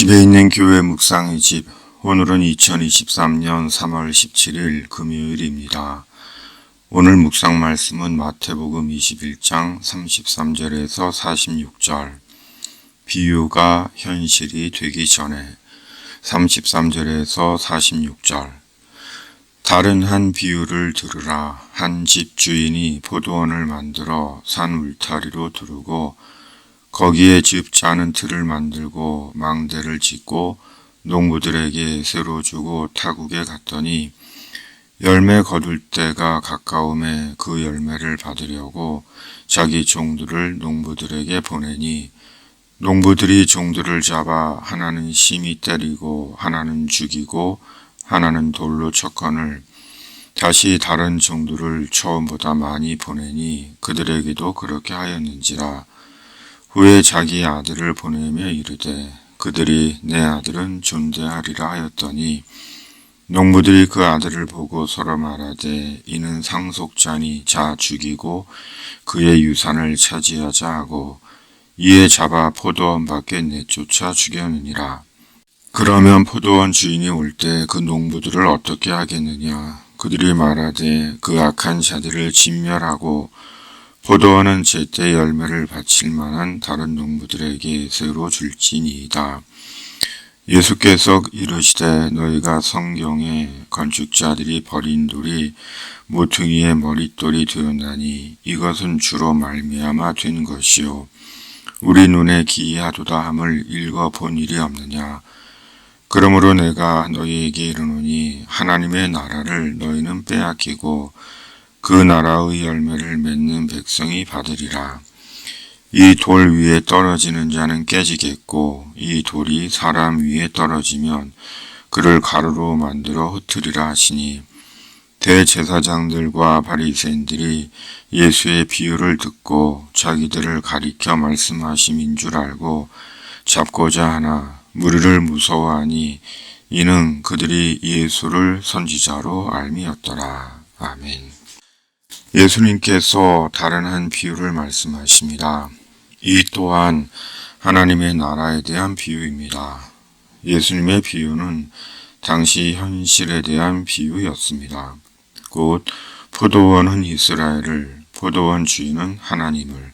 집에 있는 교회 묵상의 집. 오늘은 2023년 3월 17일 금요일입니다. 오늘 묵상 말씀은 마태복음 21장 33절에서 46절. 비유가 현실이 되기 전에 33절에서 46절. 다른 한 비유를 들으라. 한 집 주인이 포도원을 만들어 산 울타리로 두르고 거기에 집 짜는 틀을 만들고 망대를 짓고 농부들에게 새로 주고 타국에 갔더니 열매 거둘 때가 가까움에 그 열매를 받으려고 자기 종들을 농부들에게 보내니 농부들이 종들을 잡아 하나는 심히 때리고 하나는 죽이고 하나는 돌로 쳤거늘 다시 다른 종들을 처음보다 많이 보내니 그들에게도 그렇게 하였는지라 후에 자기 아들을 보내며 이르되 그들이 내 아들은 존대하리라 하였더니 농부들이 그 아들을 보고 서로 말하되 이는 상속자니 자 죽이고 그의 유산을 차지하자 하고 이에 잡아 포도원 밖에 내쫓아 죽였느니라. 그러면 포도원 주인이 올 때 그 농부들을 어떻게 하겠느냐? 그들이 말하되 그 악한 자들을 진멸하고 포도원은 제때 열매를 바칠 만한 다른 농부들에게 새로 줄지니이다. 예수께서 이르시되 너희가 성경에 건축자들이 버린 돌이 모퉁이의 머릿돌이 되었나니 이것은 주로 말미암아 된 것이요 우리 눈에 기이하도다 함을 읽어 본 일이 없느냐 그러므로 내가 너희에게 이르노니 하나님의 나라를 너희는 빼앗기고 그 나라의 열매를 맺는 백성이 받으리라. 이 돌 위에 떨어지는 자는 깨지겠고 이 돌이 사람 위에 떨어지면 그를 가루로 만들어 흩으리라 하시니 대제사장들과 바리새인들이 예수의 비유를 듣고 자기들을 가리켜 말씀하심인 줄 알고 잡고자 하나 무리를 무서워하니 이는 그들이 예수를 선지자로 알미었더라. 아멘. 예수님께서 다른 한 비유를 말씀하십니다. 이 또한 하나님의 나라에 대한 비유입니다. 예수님의 비유는 당시 현실에 대한 비유였습니다. 곧 포도원은 이스라엘을, 포도원 주인은 하나님을,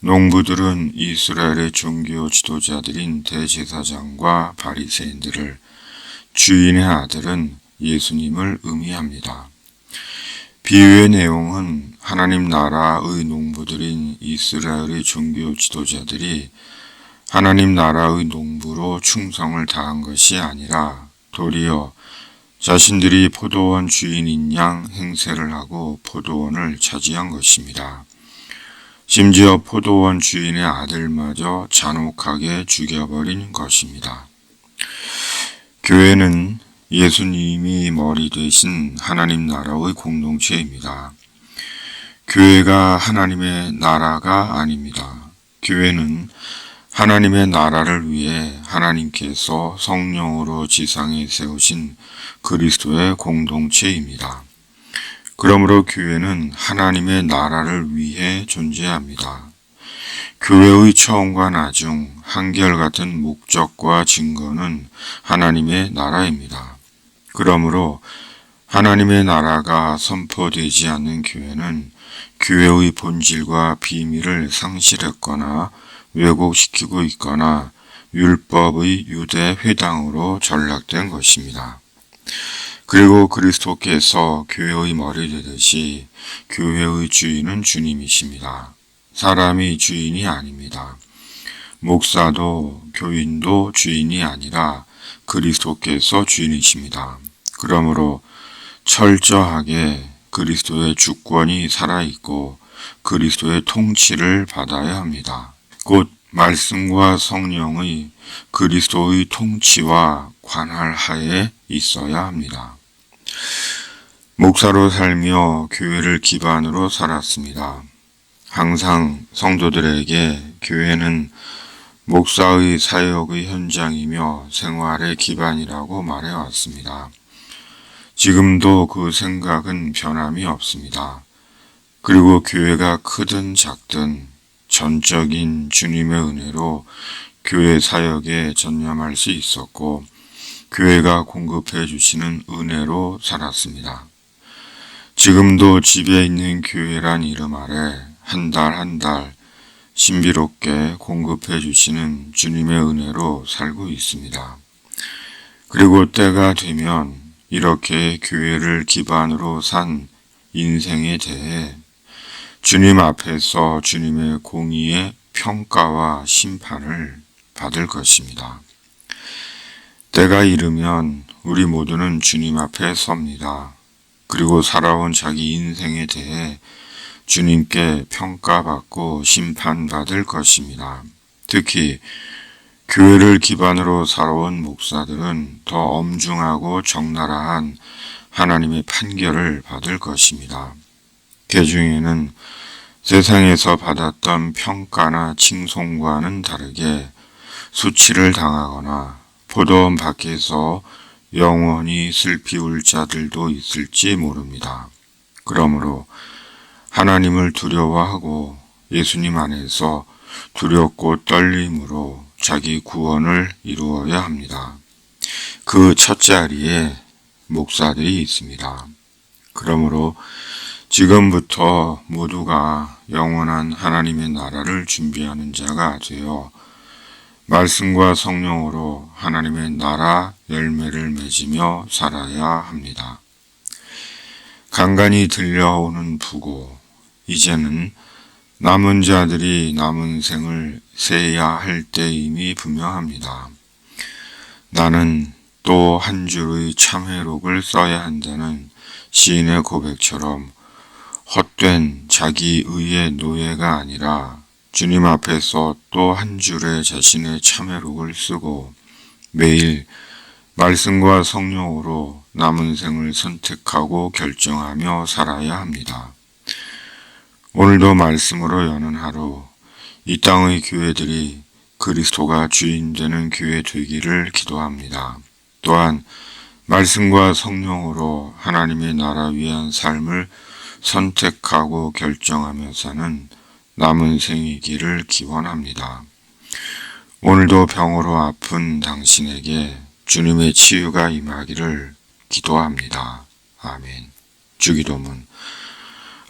농부들은 이스라엘의 종교 지도자들인 대제사장과 바리새인들을, 주인의 아들은 예수님을 의미합니다. 비유의 내용은 하나님 나라의 농부들인 이스라엘의 종교 지도자들이 하나님 나라의 농부로 충성을 다한 것이 아니라 도리어 자신들이 포도원 주인인 양 행세를 하고 포도원을 차지한 것입니다. 심지어 포도원 주인의 아들마저 잔혹하게 죽여버린 것입니다. 교회는 예수님이 머리 되신 하나님 나라의 공동체입니다. 교회가 하나님의 나라가 아닙니다. 교회는 하나님의 나라를 위해 하나님께서 성령으로 지상에 세우신 그리스도의 공동체입니다. 그러므로 교회는 하나님의 나라를 위해 존재합니다. 교회의 처음과 나중 한결같은 목적과 증거는 하나님의 나라입니다. 그러므로 하나님의 나라가 선포되지 않는 교회는 교회의 본질과 비밀을 상실했거나 왜곡시키고 있거나 율법의 유대 회당으로 전락된 것입니다. 그리고 그리스도께서 교회의 머리 되듯이 교회의 주인은 주님이십니다. 사람이 주인이 아닙니다. 목사도 교인도 주인이 아니라 그리스도께서 주인이십니다. 그러므로 철저하게 그리스도의 주권이 살아있고 그리스도의 통치를 받아야 합니다. 곧 말씀과 성령의 그리스도의 통치와 관할 하에 있어야 합니다. 목사로 살며 교회를 기반으로 살았습니다. 항상 성도들에게 교회는 목사의 사역의 현장이며 생활의 기반이라고 말해왔습니다. 지금도 그 생각은 변함이 없습니다. 그리고 교회가 크든 작든 전적인 주님의 은혜로 교회 사역에 전념할 수 있었고 교회가 공급해 주시는 은혜로 살았습니다. 지금도 집에 있는 교회란 이름 아래 한 달 한달 신비롭게 공급해 주시는 주님의 은혜로 살고 있습니다. 그리고 때가 되면 이렇게 교회를 기반으로 산 인생에 대해 주님 앞에서 주님의 공의의 평가와 심판을 받을 것입니다. 때가 이르면 우리 모두는 주님 앞에 섭니다. 그리고 살아온 자기 인생에 대해 주님께 평가받고 심판받을 것입니다. 특히 교회를 기반으로 살아온 목사들은 더 엄중하고 적나라한 하나님의 판결을 받을 것입니다. 그 중에는 세상에서 받았던 평가나 칭송과는 다르게 수치를 당하거나 포도원 밖에서 영원히 슬피 울 자들도 있을지 모릅니다. 그러므로 하나님을 두려워하고 예수님 안에서 두렵고 떨림으로 자기 구원을 이루어야 합니다. 그 첫 자리에 목사들이 있습니다. 그러므로 지금부터 모두가 영원한 하나님의 나라를 준비하는 자가 되어 말씀과 성령으로 하나님의 나라 열매를 맺으며 살아야 합니다. 간간히 들려오는 부고, 이제는 남은 자들이 남은 생을 세야 할 때임이 분명합니다. 나는 또 한 줄의 참회록을 써야 한다는 시인의 고백처럼 헛된 자기 의의 노예가 아니라 주님 앞에서 또 한 줄의 자신의 참회록을 쓰고 매일 말씀과 성령으로 남은 생을 선택하고 결정하며 살아야 합니다. 오늘도 말씀으로 여는 하루 이 땅의 교회들이 그리스도가 주인 되는 교회 되기를 기도합니다. 또한 말씀과 성령으로 하나님의 나라 위한 삶을 선택하고 결정하며 사는 남은 생이기를 기원합니다. 오늘도 병으로 아픈 당신에게 주님의 치유가 임하기를 기도합니다. 아멘. 주기도문.